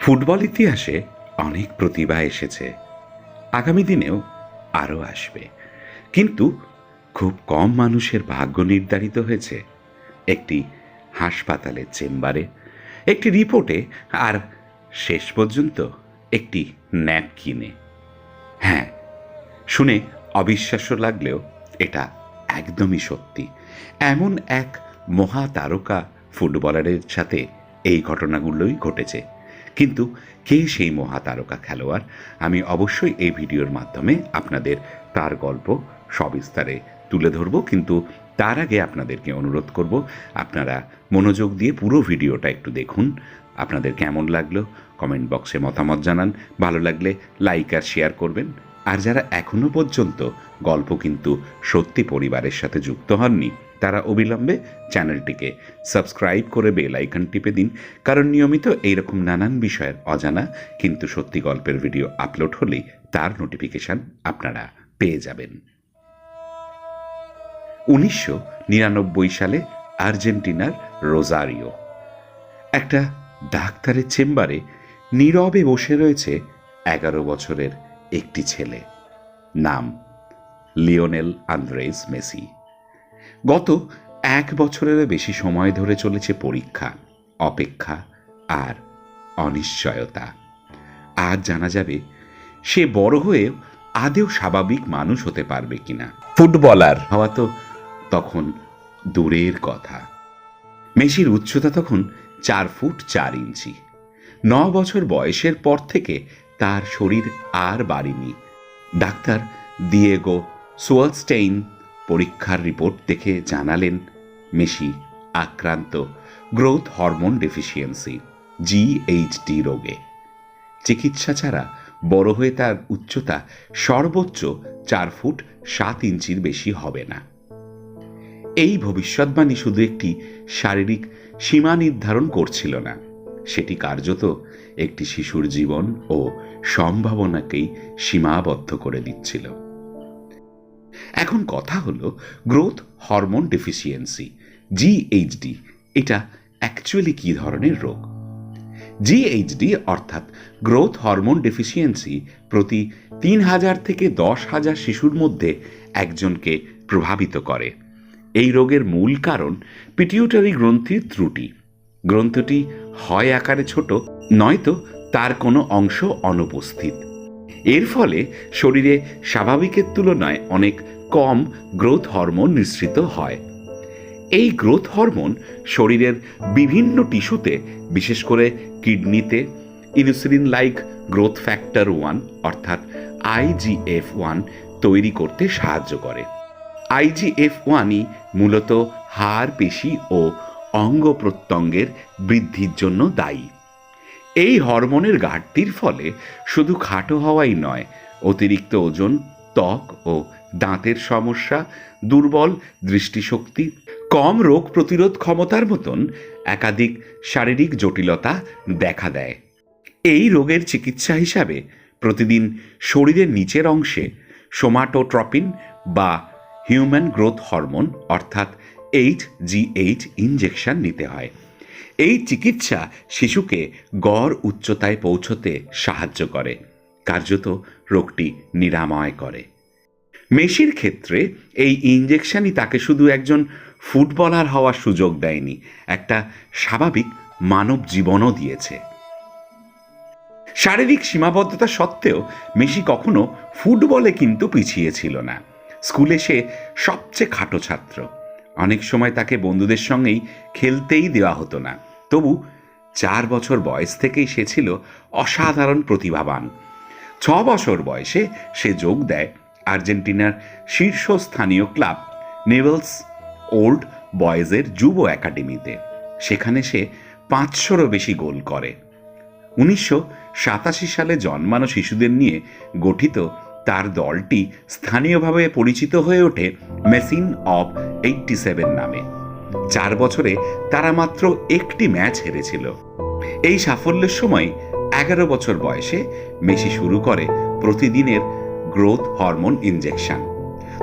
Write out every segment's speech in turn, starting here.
Football ইতিহাসে অনেক প্রতিভা এসেছে। আগামী দিনেও আরও আসবে। কিন্তু খুব কম মানুষের ভাগ্য নির্ধারিত হয়েছে। একটি হাসপাতালের চেম্বারে, একটি রিপোর্টে আর শেষ পর্যন্ত একটি ন্যাপকিনে। হ্যাঁ শুনে অবিশ্বাস্য লাগলেও এটা একদমই সত্যি। এমন এক মহা তারকা ফুটবলারের সাথে এই ঘটনাগুলোই ঘটেছে। কিন্তু কে সেই মহা তারকা খেলোয়াড়? আমি অবশ্যই এই ভিডিওর মাধ্যমে আপনাদের তার গল্প সবিস্তারে তুলে ধরব, কিন্তু তার আগে আপনাদেরকে অনুরোধ করব, আপনারা মনোযোগ দিয়ে পুরো ভিডিওটা একটু দেখুন। আপনাদের কেমন লাগল? কমেন্ট বক্সে মতামত জানান। ভালো লাগলে লাইক আর শেয়ার করবেন। আর যারা এখনও পর্যন্ত গল্প কিন্তু সত্যি পরিবারের সাথে যুক্ত হননি তারা অবিলম্বে চ্যানেলটিকে সাবস্ক্রাইব করে বেল আইকন টিপে দিন, কারণ নিয়মিত এইরকম নানান বিষয়ের অজানা কিন্তু সত্যি গল্পের ভিডিও আপলোড হলেই তার নোটিফিকেশন আপনারা পেয়ে যাবেন। উনিশশো নিরানব্বই সালে আর্জেন্টিনার রোজারিও, একটা ডাক্তারের চেম্বারে নীরবে বসে রয়েছে এগারো বছরের একটি ছেলে। নাম লিওনেল আন্দ্রেস মেসি। গত এক বছরেরও বেশি সময় ধরে চলেছে পরীক্ষা অপেক্ষা আর অনিশ্চয়তা। আজ জানা যাবে সে বড় হয়েও আদেও স্বাভাবিক মানুষ হতে পারবে কিনা। ফুটবলার। হওয়া তো তখন দূরের কথা। মেসির উচ্চতা তখন চার ফুট চার ইঞ্চি। ন বছর বয়সের পর থেকে তার শরীর আর বাড়েনি। ডাক্তার দিয়েগো সোয়ালস্টেইন পরীক্ষার রিপোর্ট দেখে জানালেন মেসি আক্রান্ত, গ্রোথ হরমোন ডেফিসিয়েন্সি জিএইচডি রোগে। চিকিৎসা ছাড়া বড় হয়ে তার উচ্চতা সর্বোচ্চ চার ফুট সাত ইঞ্চির বেশি হবে না। এই ভবিষ্যৎবাণী শুধু একটি শারীরিক সীমা নির্ধারণ করছিল না, সেটি কার্যত একটি শিশুর জীবন ও সম্ভাবনাকেই সীমাবদ্ধ করে দিচ্ছিল। এখন কথা হলো গ্রোথ হরমোন ডেফিসিয়েন্সি জিএইচডি এটা অ্যাকচুয়ালি কী ধরনের রোগ? জিএইচডি অর্থাৎ গ্রোথ হরমোন ডেফিসিয়েন্সি প্রতি তিন হাজার থেকে দশ হাজার শিশুর মধ্যে একজনকে প্রভাবিত করে। এই রোগের মূল কারণ পিটিউটারি গ্রন্থির ত্রুটি। গ্রন্থটি হয় আকারে ছোট, নয়তো তার কোনো অংশ অনুপস্থিত। এর ফলে শরীরে স্বাভাবিকের তুলনায় অনেক কম গ্রোথ হরমোন নিঃসৃত হয়। এই গ্রোথ হরমোন শরীরের বিভিন্ন টিস্যুতে, বিশেষ করে কিডনিতে insulin like growth factor one, অর্থাৎ আইজিএফ ওয়ান, তৈরি করতে সাহায্য করে। আইজিএফ ওয়ানই মূলত হাড়, পেশি ও অঙ্গ প্রত্যঙ্গের বৃদ্ধির জন্য দায়ী। এই হরমোনের ঘাটতির ফলে শুধু খাটো হওয়াই নয়, অতিরিক্ত ওজন, ত্বক ও দাঁতের সমস্যা, দুর্বল দৃষ্টিশক্তি, কম রোগ প্রতিরোধ ক্ষমতার মতন একাধিক শারীরিক জটিলতা দেখা দেয়। এই রোগের চিকিৎসা হিসাবে প্রতিদিন শরীরের নিচের অংশে সোমাটোট্রপিন বা হিউম্যান গ্রোথ হরমোন, অর্থাৎ এইচ জি এইচ, ইনজেকশন নিতে হয়। এই চিকিৎসা শিশুকে গড় উচ্চতায় পৌঁছতে সাহায্য করে, কার্যত রোগটি নিরাময় করে। মেসির ক্ষেত্রে এই ইঞ্জেকশনই তাকে শুধু একজন ফুটবলার হওয়ার সুযোগ দেয়নি, একটা স্বাভাবিক মানব জীবনও দিয়েছে। শারীরিক সীমাবদ্ধতা সত্ত্বেও মেসি কখনো ফুটবলে কিন্তু পিছিয়ে ছিল না। স্কুলে সে সবচেয়ে খাটো ছাত্র। অনেক সময় তাকে বন্ধুদের সঙ্গেই খেলতেই দেওয়া হতো না। তবু চার বছর বয়স থেকেই সে ছিল অসাধারণ প্রতিভাবান। ছ বছর বয়সে সে যোগ দেয় আর্জেন্টিনার শীর্ষস্থানীয় ক্লাব নেভেলস ওল্ড বয়েজের যুব একাডেমিতে। সেখানে সে পাঁচশোরও বেশি গোল করে। উনিশশো সাতাশি সালে জন্মানো শিশুদের নিয়ে গঠিত তার দলটি স্থানীয়ভাবে পরিচিত হয়ে ওঠে মেসিন অব এইটটি সেভেন নামে। চার বছরে তারা মাত্র একটি ম্যাচ হেরেছিল। এই সাফল্যের সময় এগারো বছর বয়সে মেসি শুরু করে প্রতিদিনের গ্রোথ হরমোন ইনজেকশন।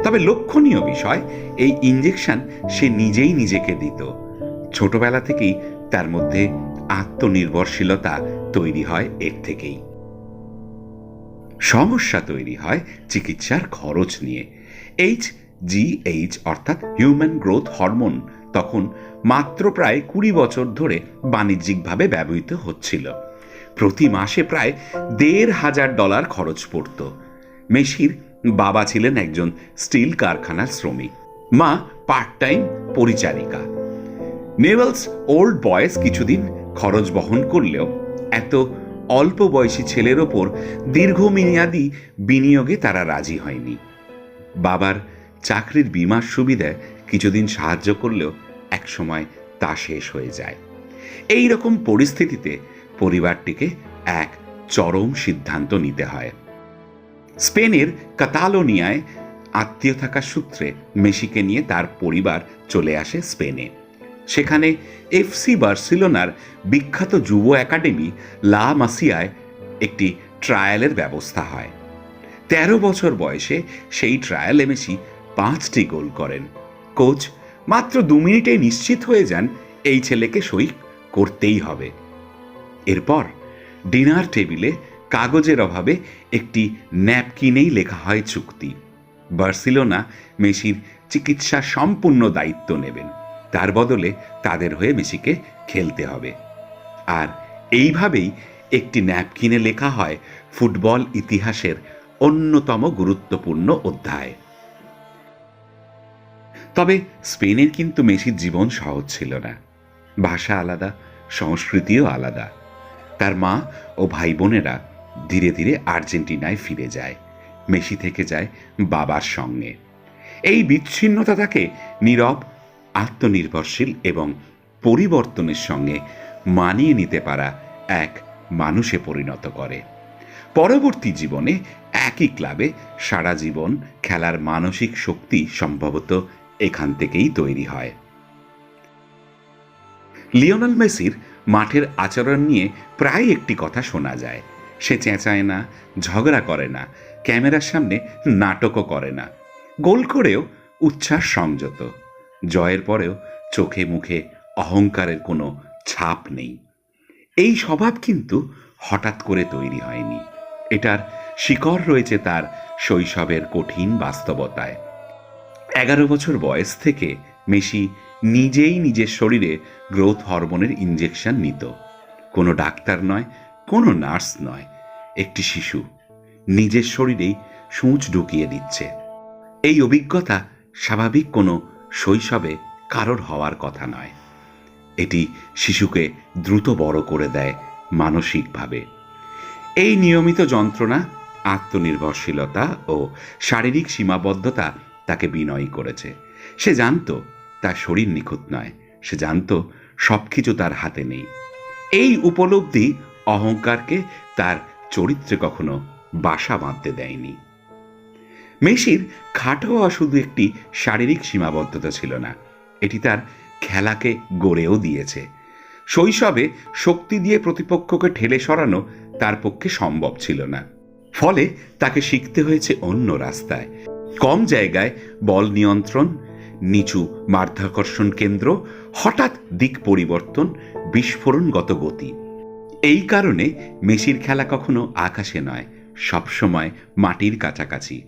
তবে লক্ষণীয় বিষয়, এই ইনজেকশন সে নিজেই নিজেকে দিত। ছোটবেলা থেকেই তার মধ্যে আত্মনির্ভরশীলতা তৈরি হয় এর থেকেই। সমস্যা তৈরি হয় চিকিৎসার খরচ নিয়ে। এইচ জিএইচ অর্থাৎ হিউম্যান গ্রোথ হরমোন তখন মাত্র প্রায় কুড়ি বছর ধরে বাণিজ্যিকভাবে ব্যবহৃত হচ্ছিল। প্রতি মাসে প্রায় দেড় হাজার ডলার খরচ পড়ত। মেশির বাবা ছিলেন একজন স্টিল কারখানার শ্রমিক। মা পার্ট টাইম পরিচারিকা। নেভেলস ওল্ড বয়েস কিছুদিন খরচ বহন করলেও এত অল্প বয়সী ছেলের ওপর দীর্ঘমেয়াদী বিনিয়োগে তারা রাজি হয়নি। বাবার চাকরির বিমার সুবিধায় কিছুদিন সাহায্য করলেও একসময় তা শেষ হয়ে যায়। এই রকম পরিস্থিতিতে পরিবারটিকে এক চরম সিদ্ধান্ত নিতে হয়। স্পেনের কাতালোনিয়ায় আত্মীয় থাকার সূত্রে মেসিকে নিয়ে তার পরিবার চলে আসে স্পেনে। সেখানে এফসি বার্সিলোনার বিখ্যাত যুব একাডেমি লা মাসিয়ায় একটি ট্রায়ালের ব্যবস্থা হয়। তেরো বছর বয়সে সেই ট্রায়ালে মেসি পাঁচটি গোল করেন। কোচ, মাত্র দু মিনিটে নিশ্চিত হয়ে যান এই ছেলেকে সই করতেই হবে। এরপর ডিনার টেবিলে কাগজের অভাবে একটি ন্যাপকিনেই লেখা হয় চুক্তি। বার্সিলোনা মেসির চিকিৎসা সম্পূর্ণ দায়িত্ব নেবেন। তার বদলে তাদের হয়ে মেসিকে খেলতে হবে। আর এইভাবেই একটি ন্যাপকিনে লেখা হয় ফুটবল ইতিহাসের অন্যতম গুরুত্বপূর্ণ অধ্যায়। তবে স্পেনের কিন্তু মেসির জীবন সহজ ছিল না। ভাষা আলাদা, সংস্কৃতিও আলাদা। তার মা ও ভাই বোনেরা ধীরে ধীরে আর্জেন্টিনায় ফিরে যায়। মেসি থেকে যায় বাবার সঙ্গে। এই বিচ্ছিন্নতা তাকে নীরব, আত্মনির্ভরশীল এবং পরিবর্তনের সঙ্গে মানিয়ে নিতে পারা এক মানুষে পরিণত করে। পরবর্তী জীবনে একই ক্লাবে সারা জীবন খেলার মানসিক শক্তি সম্ভবত এখান থেকেই তৈরি হয়। লিওনাল মেসির মাঠের আচরণ নিয়ে প্রায় একটি কথা শোনা যায়। সে চেঁচায় না, ঝগড়া করে না, ক্যামেরার সামনে নাটকও করে না। গোল করেও উচ্ছ্বাস সংযত। জয়ের পরেও চোখে মুখে অহংকারের কোনো ছাপ নেই। এই স্বভাব কিন্তু হঠাৎ করে তৈরি হয়নি। এটার শিকড় রয়েছে তার শৈশবের কঠিন বাস্তবতায়। এগারো বছর বয়স থেকে মেসি নিজেই নিজের শরীরে গ্রোথ হরমোনের ইঞ্জেকশন নিত। কোনো ডাক্তার নয়, কোনো নার্স নয়, একটি শিশু নিজের শরীরেই সূচ ঢুকিয়ে দিচ্ছে। এই অভিজ্ঞতা স্বাভাবিক কোনো শৈশবে কারোর হওয়ার কথা নয়। এটি শিশুকে দ্রুত বড় করে দেয় মানসিকভাবে। এই নিয়মিত যন্ত্রণা, আত্মনির্ভরশীলতা ও শারীরিক সীমাবদ্ধতা তাকে বিনয়ী করেছে। সে জানত তার শরীর নিখুঁত নয়। সে জানত সব কিছু তার হাতে নেই। এই উপলব্ধি অহংকারকে তার চরিত্রে কখনো বাসা বাঁধতে দেয়নি। মেসির খাটো হওয়া শুধু একটি শারীরিক সীমাবদ্ধতা ছিল না, এটি তার খেলাকে গড়েও দিয়েছে। শৈশবে শক্তি দিয়ে প্রতিপক্ষকে ঠেলে সরানো তার পক্ষে সম্ভব ছিল না। ফলে তাকে শিখতে হয়েছে অন্য রাস্তায়। কম জায়গায় বল নিয়ন্ত্রণ, নিচু মাধ্যাকর্ষণ কেন্দ্র, হঠাৎ দিক পরিবর্তন, বিস্ফোরণগত গতি। এই কারণে মেসির খেলা কখনো আকাশে নয়, সবসময় মাটির কাছাকাছি।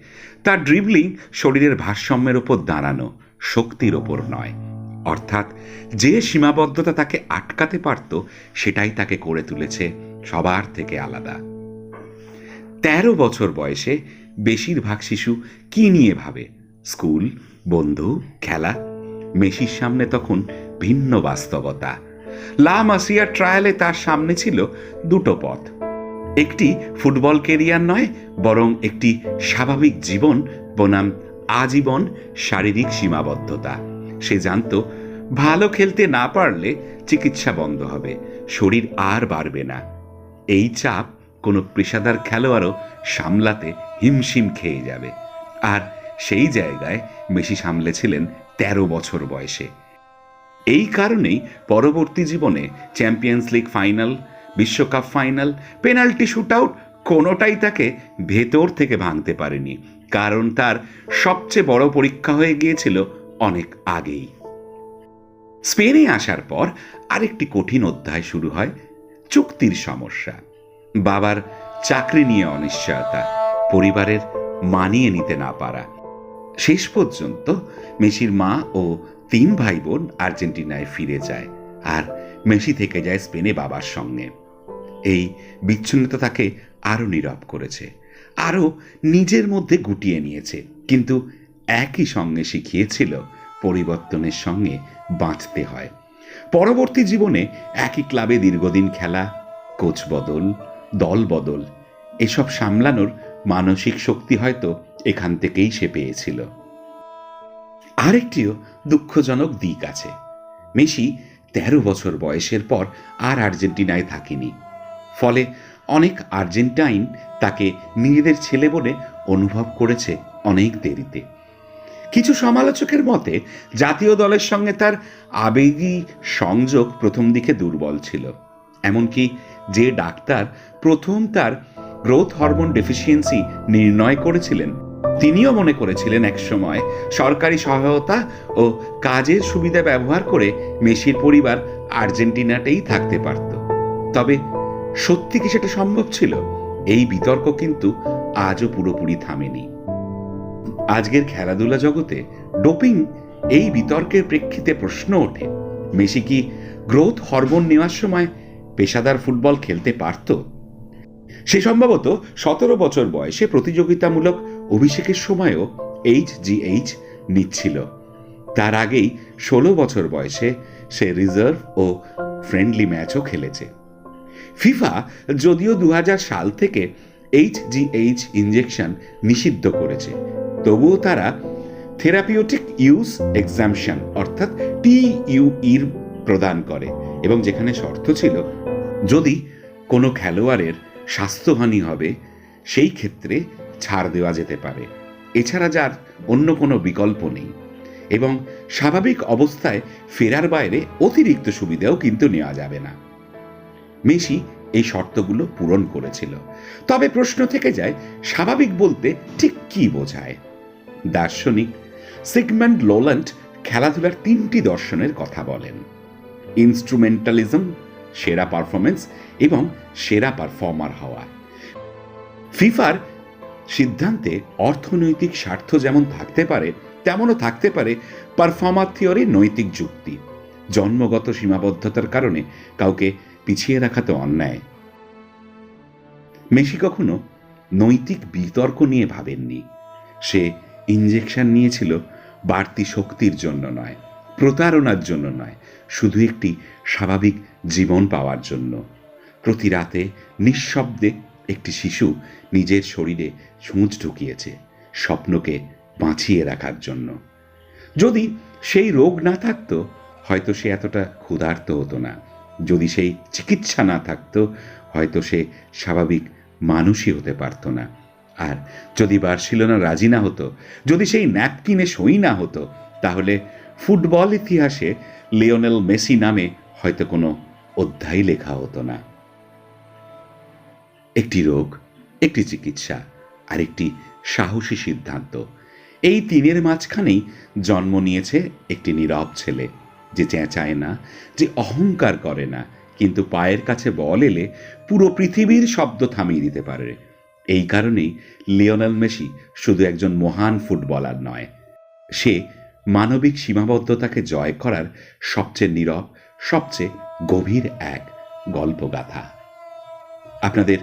তার ড্রিবলিং শরীরের ভারসাম্যের ওপর দাঁড়ানো, শক্তির ওপর নয়। অর্থাৎ যে সীমাবদ্ধতা তাকে আটকাতে পারত, সেটাই তাকে করে তুলেছে সবার থেকে আলাদা। তেরো বছর বয়সে বেশিরভাগ শিশু কি নিয়ে ভাবে? স্কুল, বন্ধু, খেলা? মেসির সামনে তখন ভিন্ন বাস্তবতা। লা মাসিয়া ট্রায়ালে তার সামনে ছিল দুটো পথ। একটি ফুটবল কেরিয়ার নয়, বরং একটি স্বাভাবিক জীবন, বনাম আজীবন শারীরিক সীমাবদ্ধতা। সে জানত, ভালো খেলতে না পারলে চিকিৎসা বন্ধ হবে, শরীর আর বাড়বে না। এই চাপ কোনো পেশাদার খেলোয়াড়ও সামলাতে হিমশিম খেয়ে যাবে। আর সেই জায়গায় মেসি সামলেছিলেন তেরো বছর বয়সে। এই কারণেই পরবর্তী জীবনে চ্যাম্পিয়ন্স লিগ ফাইনাল, বিশ্বকাপ ফাইনাল, পেনাল্টি শুটআউট কোনোটাই তাকে ভেতর থেকে ভাঙতে পারেনি। কারণ তার সবচেয়ে বড় পরীক্ষা হয়ে গিয়েছিল অনেক আগেই। স্পেনে আসার পর আরেকটি কঠিন অধ্যায় শুরু হয় চুক্তির সমস্যা। বাবার চাকরি নিয়ে অনিশ্চয়তা, পরিবারের মানিয়ে নিতে না পারা। শেষ পর্যন্ত মেসির মা ও তিন ভাই বোন আর্জেন্টিনায় ফিরে যায় আর মেসি থেকে যায় স্পেনে বাবার সঙ্গে। এই বিচ্ছিন্নতা তাকে আরও নীরব করেছে, আরও নিজের মধ্যে গুটিয়ে নিয়েছে, কিন্তু একই সঙ্গে শিখিয়েছিল পরিবর্তনের সঙ্গে বাঁচতে হয়। পরবর্তী জীবনে একই ক্লাবে দীর্ঘদিন খেলা, কোচ বদল দল বদল এসব সামলানোর মানসিক শক্তি হয়তো এখান থেকেই সে পেয়েছিল। আরেকটিও দুঃখজনক দিক আছে। মেসি তেরো বছর বয়সের পর আর আর্জেন্টিনায় থাকেনি। ফলে অনেক আর্জেন্টাইন তাকে নিজেদের ছেলে বলে অনুভব করেছে অনেক দেরিতে। কিছু সমালোচকের মতে, জাতীয় দলের সঙ্গে তার আবেগী সংযোগ প্রথম দিকে দুর্বল ছিল। এমনকি যে ডাক্তার প্রথম তার গ্রোথ হরমোন ডেফিসিয়েন্সি নির্ণয় করেছিলেন। তিনিও মনে করেছিলেন একসময় সরকারি সহায়তা ও কাজের সুবিধা ব্যবহার করে মেসির পরিবার আর্জেন্টিনাতেই থাকতে পারত। তবে সত্যি কি সেটা সম্ভব ছিল? এই বিতর্ক কিন্তু আজও পুরোপুরি থামেনি। আজকের খেলাধুলা জগতে ডোপিং এই বিতর্কের প্রেক্ষিতে প্রশ্ন ওঠে। মেসি কি গ্রোথ হরমোন নেওয়ার সময় পেশাদার ফুটবল খেলতে পারত? সে সম্ভবত সতেরো বছর বয়সে প্রতিযোগিতামূলক অভিষেকের সময়ও এইচ জি এইচ নিচ্ছিল। তার আগেই ষোলো বছর বয়সে সে রিজার্ভ ও ফ্রেন্ডলি ম্যাচও খেলেছে। ফিফা যদিও দু হাজার সাল থেকে এইচ জি এইচ ইঞ্জেকশন নিষিদ্ধ করেছে, তবুও তারা থেরাপিউটিক ইউজ এক্সামশন অর্থাৎ টি টিইউইর প্রদান করে এবং যেখানে শর্ত ছিল যদি কোনো খেলোয়াড়ের স্বাস্থ্যহানি হবে, সেই ক্ষেত্রে ছাড় দেওয়া যেতে পারে। এছাড়া যার অন্য কোনো বিকল্প নেই এবং স্বাভাবিক অবস্থায় ফেরার বাইরে অতিরিক্ত সুবিধাও কিন্তু নেওয়া যাবে না। মেসি এই শর্তগুলো পূরণ করেছিল। তবে প্রশ্ন থেকে যায়, স্বাভাবিক বলতে ঠিক কি বোঝায়? দার্শনিক সিগমেন্ট লোল্যান্ড খেলাধুলার তিনটি দর্শনের কথা বলেন। ইনস্ট্রুমেন্টালিজম সেরা পারফরমেন্স এবং সেরা পারফর্মার হওয়া। ফিফার সিদ্ধান্তে অর্থনৈতিক স্বার্থ যেমন থাকতে পারে, তেমনও থাকতে পারে পারফর্মার থিওরির নৈতিক যুক্তি। জন্মগত সীমাবদ্ধতার কারণে কাউকে পিছিয়ে রাখা তো অন্যায়। মেসি কখনো নৈতিক বিতর্ক নিয়ে ভাবেননি। সে ইঞ্জেকশন নিয়েছিল বাড়তি শক্তির জন্য নয়, প্রতারণার জন্য নয় শুধু একটি স্বাভাবিক জীবন পাওয়ার জন্য। প্রতি রাতে নিঃশব্দে একটি শিশু নিজের শরীরে ছুঁচ ঢুকিয়েছে স্বপ্নকে বাঁচিয়ে রাখার জন্য। যদি সেই রোগ না থাকতো, হয়তো সে এতটা ক্ষুধার্ত হতো না। যদি সেই চিকিৎসা না থাকতো, হয়তো সে স্বাভাবিক মানুষই হতে পারতো না। আর যদি বার্সিলোনা রাজি না হতো, যদি সেই ন্যাপকিনে সই না হতো, তাহলে ফুটবল ইতিহাসে লিওনেল মেসি নামে হয়তো কোনো অধ্যায় লেখা হতো না। একটি রোগ, একটি চিকিৎসা আর একটি সাহসী সিদ্ধান্ত। এই তিনের মাঝখানেই জন্ম নিয়েছে একটি নীরব ছেলে যে চেঁচায় না, যে অহংকার করে না, কিন্তু পায়ের কাছে বল এলে পুরো পৃথিবীর শব্দ থামিয়ে দিতে পারে। এই কারণেই লিওনেল মেসি শুধু একজন মহান ফুটবলার নয়, সে মানবিক সীমাবদ্ধতাকে জয় করার সবচেয়ে নীরব, সবচেয়ে গভীর এক গল্পগাথা। আপনাদের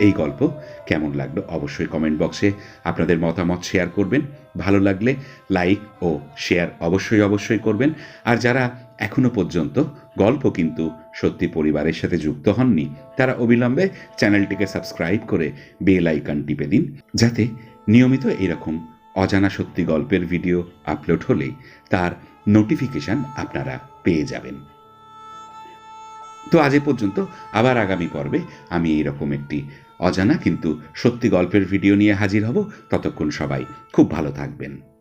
এই গল্প কেমন লাগল অবশ্যই কমেন্ট বক্সে আপনাদের মতামত শেয়ার করবেন। ভালো লাগলে লাইক ও শেয়ার অবশ্যই অবশ্যই করবেন। আর যারা এখনও পর্যন্ত গল্প কিন্তু সত্যি পরিবারের সাথে যুক্ত হননি, তারা অবিলম্বে চ্যানেলটিকে সাবস্ক্রাইব করে বেল আইকন টিপে দিন, যাতে নিয়মিত এরকম অজানা সত্যি গল্পের ভিডিও আপলোড হলে তার নোটিফিকেশন আপনারা পেয়ে যাবেন। তো আজ এ পর্যন্ত, আবার আগামী পর্বে আমি এইরকম একটি অজানা কিন্তু সত্যি গল্পের ভিডিও নিয়ে হাজির হব। ততক্ষণ সবাই খুব ভালো থাকবেন।